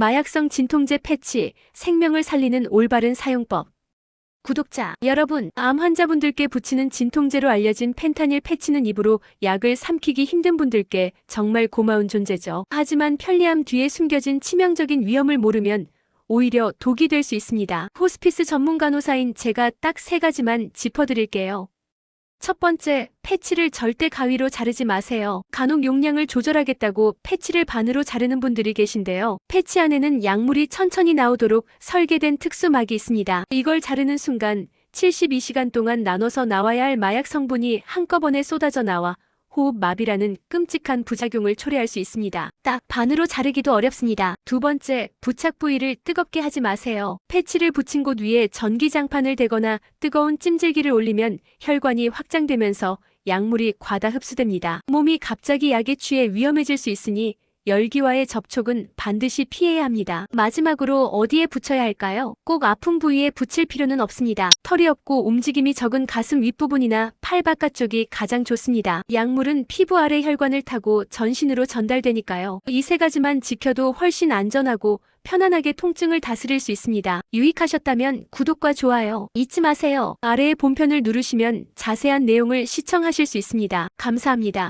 마약성 진통제 패치, 생명을 살리는 올바른 사용법. 구독자 여러분, 암 환자분들께 붙이는 진통제로 알려진 펜타닐 패치는 입으로 약을 삼키기 힘든 분들께 정말 고마운 존재죠. 하지만 편리함 뒤에 숨겨진 치명적인 위험을 모르면 오히려 독이 될 수 있습니다. 호스피스 전문 간호사인 제가 딱 세 가지만 짚어드릴게요. 첫 번째, 패치를 절대 가위로 자르지 마세요. 간혹 용량을 조절하겠다고 패치를 반으로 자르는 분들이 계신데요. 패치 안에는 약물이 천천히 나오도록 설계된 특수막이 있습니다. 이걸 자르는 순간 72시간 동안 나눠서 나와야 할 마약 성분이 한꺼번에 쏟아져 나와 호흡 마비라는 끔찍한 부작용을 초래할 수 있습니다. 딱 반으로 자르기도 어렵습니다. 두 번째, 부착 부위를 뜨겁게 하지 마세요. 패치를 붙인 곳 위에 전기장판을 대거나 뜨거운 찜질기를 올리면 혈관이 확장되면서 약물이 과다 흡수됩니다. 몸이 갑자기 약에 취해 위험해질 수 있으니 열기와의 접촉은 반드시 피해야 합니다. 마지막으로 어디에 붙여야 할까요? 꼭 아픈 부위에 붙일 필요는 없습니다. 털이 없고 움직임이 적은 가슴 윗부분이나 팔 바깥쪽이 가장 좋습니다. 약물은 피부 아래 혈관을 타고 전신으로 전달되니까요. 이 세 가지만 지켜도 훨씬 안전하고 편안하게 통증을 다스릴 수 있습니다. 유익하셨다면 구독과 좋아요 잊지 마세요. 아래의 본편을 누르시면 자세한 내용을 시청하실 수 있습니다. 감사합니다.